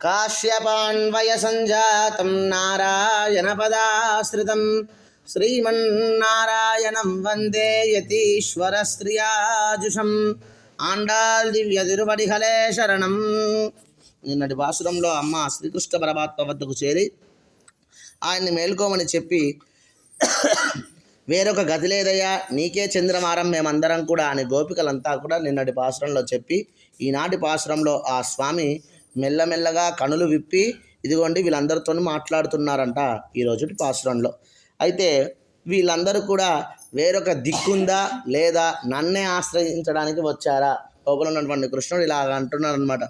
కాశ్యపాన్వయసంజాతం నారాయణపదాశ్రితం శ్రీమన్నారాయణం వందే యతీశ్వరశ్రియాజుషం ఆండాల్ దివ్య తిరువడిహలే శరణం నిన్నటి భాసురంలో అమ్మ శ్రీకృష్ణ పరమాత్మ వద్దకు చేరి ఆయన్ని మేల్కోమని చెప్పి వేరొక గతి లేదయ్యా. నీకే చంద్రమారం మేమందరం కూడా అని గోపికలంతా కూడా నిన్నటి పాసురంలో చెప్పి ఈనాటి పాసురంలో ఆ స్వామి మెల్లమెల్లగా కనులు విప్పి ఇదిగోండి వీళ్ళందరితో మాట్లాడుతున్నారంట ఈ రోజుటి పాసురంలో. అయితే వీళ్ళందరూ కూడా వేరొక దిక్కుందా లేదా నన్నే ఆశ్రయించడానికి వచ్చారా? లోపల ఉన్నటువంటి కృష్ణుడు ఇలా అంటున్నారు అనమాట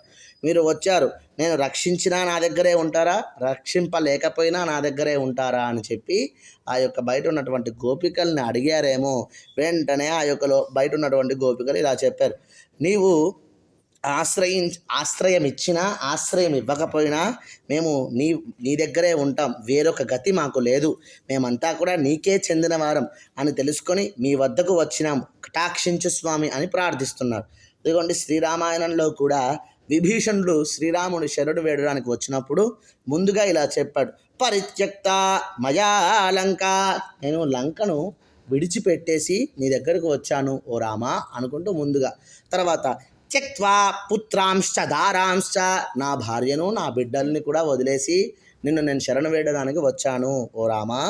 మీరు వచ్చారు. నేను రక్షించినా నా దగ్గరే ఉంటారా? రక్షింపలేకపోయినా నా దగ్గరే ఉంటారా? అని చెప్పి ఆ యొక్క బయట ఉన్నటువంటి గోపికల్ని అడిగారేమో. వెంటనే ఆ యొక్క బయట ఉన్నటువంటి గోపికలు ఇలా చెప్పారు. నీవు ఆశ్రయించ ఆశ్రయం ఇచ్చినా ఆశ్రయం ఇవ్వకపోయినా మేము నీ నీ దగ్గరే ఉంటాం. వేరొక గతి మాకు లేదు. మేమంతా కూడా నీకే చెందిన వారం అని తెలుసుకొని మీ వద్దకు వచ్చినాం. కటాక్షించు స్వామి అని ప్రార్థిస్తున్నారు. ఇదిగోండి శ్రీరామాయణంలో కూడా విభీషణుడు శ్రీరాముని శరణు వేడడానికి వచ్చినప్పుడు ముందుగా ఇలా చెప్పాడు పరిత్యక్త మయా లంక నేను లంకను విడిచిపెట్టేసి నీ దగ్గరకు వచ్చాను ఓ రామా అనుకుంటూ ముందుగా. తర్వాత త్యక్వా పుత్రాంశ్చ దారాంశ్చ. నా భార్యను నా బిడ్డల్ని కూడా వదిలేసి నిన్ను నేను శరణు వేయడానికి వచ్చాను ఓ రామా.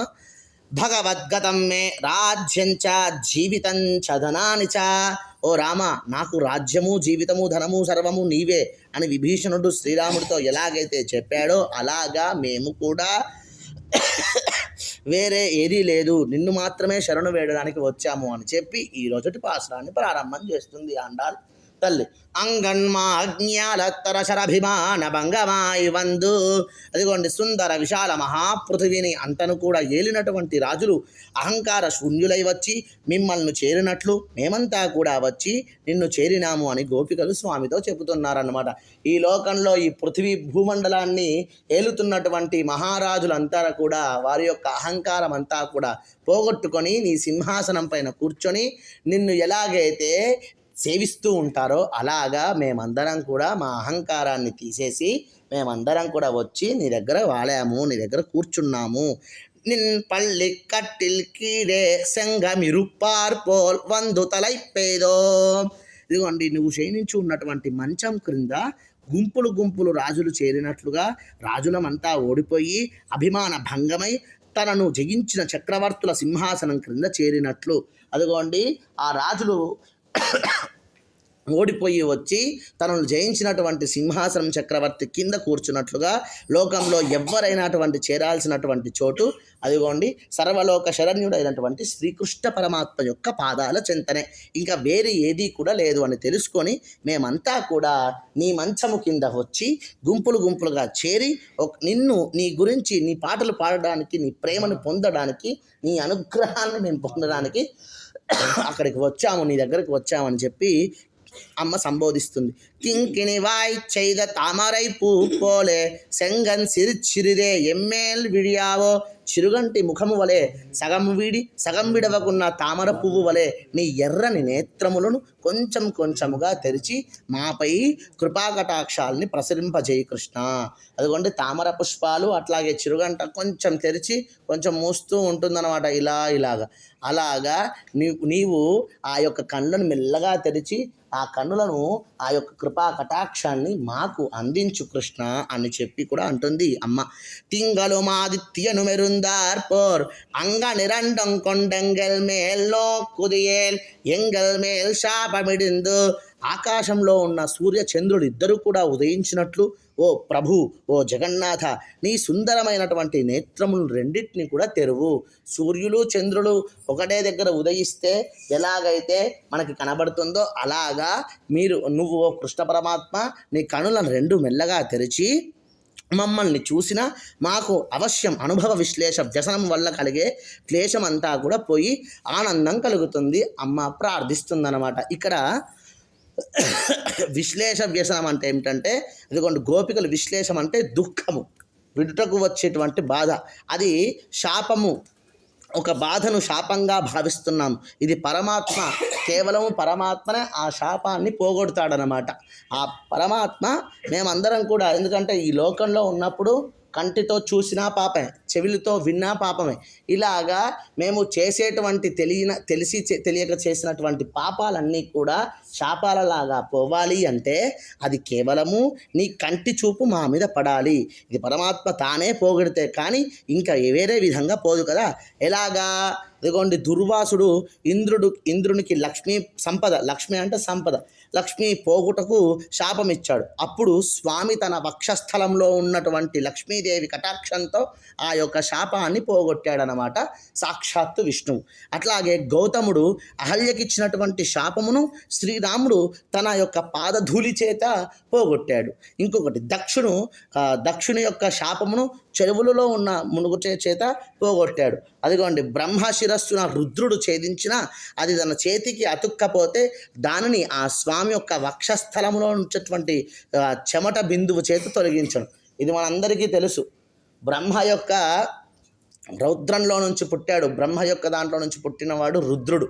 భగవద్గతం మే రాజ్యం చ జీవితం చ ధనాని చ ఓ రామ నాకు రాజ్యము జీవితము ధనము సర్వము నీవే అని విభీషణుడు శ్రీరాముడితో ఎలాగైతే చెప్పాడో అలాగా మేము కూడా వేరే ఏదీ లేదు. నిన్ను మాత్రమే శరణు వేయడానికి వచ్చాము అని చెప్పి ఈ రోజుటి పాసరాన్ని ప్రారంభం చేస్తుంది అండాల్ తల్లి. అంగన్మాజ్ఞాలత్తర శరభిమాన భంగమాయి వందు. అదిగోండి సుందర విశాల మహాపృథివిని అంతను కూడా ఏలినటువంటి రాజులు అహంకార శూన్యులై వచ్చి మిమ్మల్ని చేరినట్లు మేమంతా కూడా వచ్చి నిన్ను చేరినాము అని గోపికలు స్వామితో చెబుతున్నారన్నమాట. ఈ లోకంలో ఈ పృథివీ భూమండలాన్ని ఏలుతున్నటువంటి మహారాజులంతా కూడా వారి యొక్క అహంకారం అంతా కూడా పోగొట్టుకొని నీ సింహాసనం పైన కూర్చొని నిన్ను ఎలాగైతే సేవిస్తూ ఉంటారో అలాగా మేమందరం కూడా మా అహంకారాన్ని తీసేసి మేమందరం కూడా వచ్చి నీ దగ్గర వాలాము నీ దగ్గర కూర్చున్నాము. నిన్ పల్లి కట్టిల్ కీడే సంగమిరుపార్పోల్ వందు తలైపేదో ఇదిగోండి నువ్వు క్షీణించి ఉన్నటువంటి మంచం క్రింద గుంపులు గుంపులు రాజులు చేరినట్లుగా రాజులమంతా ఓడిపోయి అభిమాన భంగమై తనను జయించిన చక్రవర్తుల సింహాసనం క్రింద చేరినట్లు. అదిగోండి ఆ రాజులు ఓడిపోయి వచ్చి తనను జయించినటువంటి సింహాసనం చక్రవర్తి కింద కూర్చున్నట్లుగా లోకంలో ఎవ్వరైనటువంటి చేరాల్సినటువంటి చోటు అదిగోండి సర్వలోక శరణ్యుడైనటువంటి శ్రీకృష్ణ పరమాత్మ యొక్క పాదాల చింతనే. ఇంకా వేరే ఏదీ కూడా లేదు అని తెలుసుకొని మేమంతా కూడా నీ మంచము కింద వచ్చి గుంపులు గుంపులుగా చేరి ఒక నిన్ను నీ గురించి నీ పాటలు పాడడానికి నీ ప్రేమను పొందడానికి నీ అనుగ్రహాన్ని మేము పొందడానికి అక్కడికి వచ్చాము నీ దగ్గరికి వచ్చామని చెప్పి అమ్మ సంబోధిస్తుంది కింకిణి వాయ్ చైద తామరై పూ పోలే సెంగన్ సిరిచిరిదే ఎమ్మేల్ విడియావో చిరుగంటి ముఖము వలె సగం వీడి సగం విడవకున్న తామర పువ్వు వలె నీ ఎర్రని నేత్రములను కొంచెం కొంచెముగా తెరిచి మాపై కృపాకటాక్షాలని ప్రసరింపజేయి కృష్ణ. అదిగోండి తామర పుష్పాలు అట్లాగే చిరుగంట కొంచెం తెరిచి కొంచెం మూస్తూ ఉంటుందన్నమాట. ఇలా ఇలాగా. అలాగా నీ నీవు ఆ యొక్క కళ్ళను మెల్లగా తెరిచి ఆ కన్నులను ఆ యొక్క కృపా కటాక్షాన్ని మాకు అందించు కృష్ణ అని చెప్పి కూడా అంటుంది అమ్మ. తింగలు మాదిత్యను మెరు పోర్ అంగ నిరండం కొండంగల్ మేల్లో కుదియేల్ எங்கள் మేల్ శాపమిడిందు ఆకాశంలో ఉన్న సూర్య చంద్రుడు ఇద్దరు కూడా ఉదయించినట్లు ఓ ప్రభు ఓ జగన్నాథ నీ సుందరమైనటువంటి నేత్రములు రెండింటిని కూడా తెరువు సూర్యులు చంద్రులు ఒకటే దగ్గర ఉదయిస్తే ఎలాగైతే మనకి కనబడుతుందో అలాగా మీరు నువ్వు ఓ కృష్ణ పరమాత్మ నీ కనులను రెండు మెల్లగా తెరిచి మమ్మల్ని చూసిన మాకు అవశ్యం అనుభవ విశ్లేష వ్యసనం వల్ల కలిగే క్లేశం అంతా కూడా పోయి ఆనందం కలుగుతుంది. అమ్మ ప్రార్థిస్తుందన్నమాట. ఇక్కడ విశ్లేష వ్యసనం అంటే ఏమిటంటే ఇదిగోండి గోపికలు విశ్లేషం అంటే దుఃఖము. విడుటకు వచ్చేటువంటి బాధ. అది శాపము. ఒక బాధను శాపంగా భావిస్తున్నాం. ఇది పరమాత్మ కేవలం పరమాత్మనే ఆ శాపాన్ని పోగొడతాడనమాట ఆ పరమాత్మ మేమందరం కూడా ఎందుకంటే ఈ లోకంలో ఉన్నప్పుడు కంటితో చూసినా పాపమే చెవిలితో విన్నా పాపమే. ఇలాగా మేము చేసేటువంటి తెలియన తెలిసి తెలియక చేసినటువంటి పాపాలన్నీ కూడా శాపాలలాగా పోవాలి అంటే అది కేవలము నీ కంటి చూపు మా మీద పడాలి. ఇది పరమాత్మ తానే పోగొడితే కానీ ఇంకా వేరే విధంగా పోదు కదా. ఎలాగా? ఇదిగోండి దుర్వాసుడు ఇంద్రుడు ఇంద్రునికి లక్ష్మీ సంపద లక్ష్మి అంటే సంపద. లక్ష్మి పోగుటకు శాపం ఇచ్చాడు అప్పుడు స్వామి తన వక్షస్థలంలో ఉన్నటువంటి లక్ష్మీదేవి కటాక్షంతో ఆ యొక్క శాపాన్ని పోగొట్టాడనమాట సాక్షాత్తు విష్ణువు. అట్లాగే గౌతముడు అహల్యకిచ్చినటువంటి శాపమును శ్రీరాముడు తన యొక్క పాదధూళి చేత పోగొట్టాడు. ఇంకొకటి దక్షుడు దక్షుని యొక్క శాపమును చెరువులలో ఉన్న మునుగుచే చేత పోగొట్టాడు. అదిగోండి బ్రహ్మ శిరస్సున రుద్రుడు ఛేదించిన అది తన చేతికి అతుక్కపోతే దానిని ఆ స్వామి యొక్క వక్షస్థలంలో ఉంచేటువంటి చెమట బిందువు చేత తొలగించడం. ఇది మనందరికీ తెలుసు. బ్రహ్మ యొక్క రౌద్రంలో నుంచి పుట్టాడు. బ్రహ్మ యొక్క దాంట్లో నుంచి పుట్టినవాడు రుద్రుడు.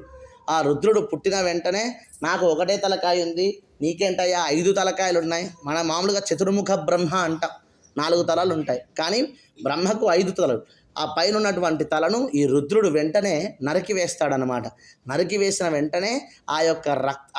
ఆ రుద్రుడు పుట్టిన వెంటనే నాకు ఒకటే తలకాయ ఉంది. నీకేంటయ్యా? ఐదు తలకాయలు ఉన్నాయి మన మామూలుగా చతుర్ముఖ బ్రహ్మ అంటాం. నాలుగు తలలు ఉంటాయి. కానీ బ్రహ్మకు ఐదు తలలు. ఆ పైన ఉన్నటువంటి తలను ఈ రుద్రుడు వెంటనే నరికి వేస్తాడనమాట నరికి వేసిన వెంటనే ఆ యొక్క రక్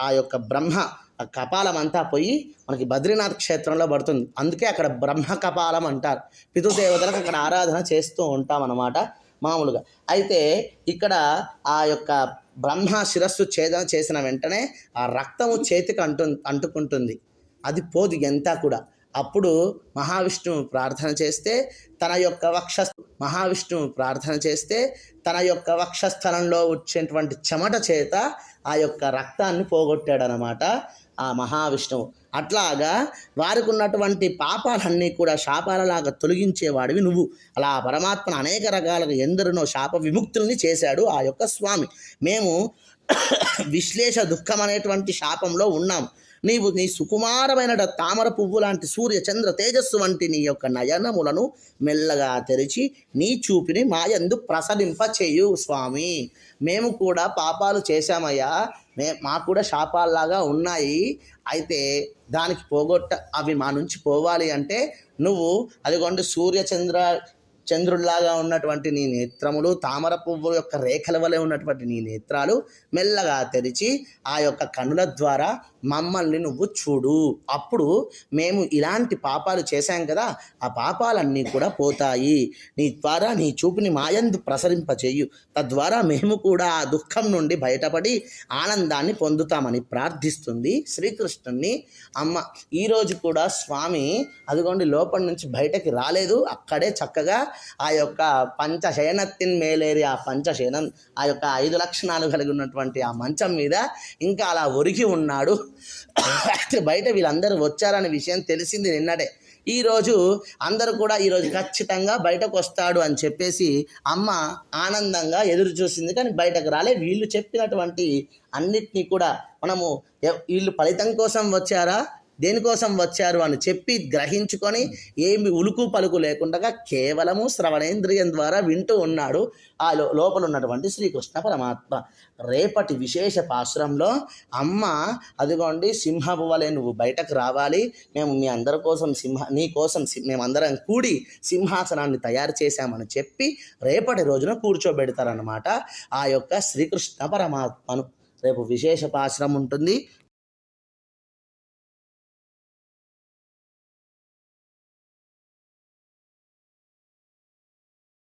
ఆ- యొక్క బ్రహ్మ ఆ కపాలం అంతా పోయి మనకి బద్రీనాథ్ క్షేత్రంలో పడుతుంది. అందుకే అక్కడ బ్రహ్మ కపాలం అంటారు. పితృదేవతలకు అక్కడ ఆరాధన చేస్తూ ఉంటాం అన్నమాట మామూలుగా. అయితే ఇక్కడ ఆ యొక్క బ్రహ్మ శిరస్సు ఛేదన చేసిన వెంటనే ఆ రక్తము చేతికి అంటు అంటుకుంటుంది. అది పోదు ఎంత కూడా. అప్పుడు మహావిష్ణువు ప్రార్థన చేస్తే తన యొక్క వక్ష మహావిష్ణువు ప్రార్థన చేస్తే తన యొక్క వక్షస్థలంలో వచ్చేటువంటి చెమట చేత ఆ యొక్క రక్తాన్ని పోగొట్టాడనమాట ఆ మహావిష్ణువు. అట్లాగా వారికి ఉన్నటువంటి పాపాలన్నీ కూడా శాపాలలాగా తొలగించేవాడివి నువ్వు. అలా పరమాత్మ పరమాత్మను అనేక రకాలుగా ఎందరినో శాప విముక్తుల్ని చేశాడు ఆ యొక్క స్వామి. మేము విశ్లేష దుఃఖం అనేటువంటి శాపంలో ఉన్నాం. నీవు నీ సుకుమారమైన తామర పువ్వు లాంటి సూర్య చంద్ర తేజస్సు వంటి నీ యొక్క నయనములను మెల్లగా తెరిచి నీ చూపిని మాయందు ప్రసరింప చేయు స్వామి. మేము కూడా పాపాలు చేశామయ్యా. మే మాకు కూడా శాపాల్లాగా ఉన్నాయి. అయితే దానికి పోగొట్ట అవి మా నుంచి పోవాలి అంటే నువ్వు అదిగోండి సూర్య చంద్ర చంద్రుల్లాగా ఉన్నటువంటి నీ నేత్రములు తామర పువ్వు యొక్క రేఖల వలె ఉన్నటువంటి నీ నేత్రాలు మెల్లగా తెరిచి ఆ యొక్క కనుల ద్వారా మమ్మల్ని నువ్వు చూడు. అప్పుడు మేము ఇలాంటి పాపాలు చేశాం కదా ఆ పాపాలన్నీ కూడా పోతాయి. నీ ద్వారా నీ చూపుని మాయందు ప్రసరింపచేయు. తద్వారా మేము కూడా ఆ దుఃఖం నుండి బయటపడి ఆనందాన్ని పొందుతామని ప్రార్థిస్తుంది శ్రీకృష్ణుణ్ణి. అమ్మ ఈరోజు కూడా స్వామి అదిగోండి లోపల నుంచి బయటకి రాలేదు. అక్కడే చక్కగా ఆ యొక్క పంచశయనత్తిన్ మేలేరి ఆ పంచశయనం ఆ యొక్క ఐదు లక్షణాలు కలిగి ఉన్నటువంటి ఆ మంచం మీద ఇంకా అలా ఒరిగి ఉన్నాడు. అయితే బయట వీళ్ళందరూ వచ్చారనే విషయం తెలిసింది నిన్నటే. ఈరోజు అందరూ కూడా ఈరోజు ఖచ్చితంగా బయటకు వస్తాడు అని చెప్పేసి అమ్మ ఆనందంగా ఎదురు చూసింది. కానీ బయటకు రాలే. వీళ్ళు చెప్పినటువంటి అన్నిటినీ కూడా మనము వీళ్ళు ఫలితం కోసం వచ్చారా? దేనికోసం వచ్చారు అని చెప్పి గ్రహించుకొని ఏమి ఉలుకు పలుకు లేకుండా కేవలము శ్రవణేంద్రియం ద్వారా వింటూ ఉన్నాడు. ఆ లో- లోపల ఉన్నటువంటి శ్రీకృష్ణ పరమాత్మ. రేపటి విశేష పాశ్రంలో అమ్మ అదిగోండి సింహపు వలె నువ్వు బయటకు రావాలి. మేము మీ అందరి కోసం సింహ నీ కోసం మేమందరం కూడి సింహాసనాన్ని తయారు చేశామని చెప్పి రేపటి రోజున కూర్చోబెడతారనమాట ఆ యొక్క శ్రీకృష్ణ పరమాత్మను. రేపు విశేష పాశ్రం ఉంటుంది.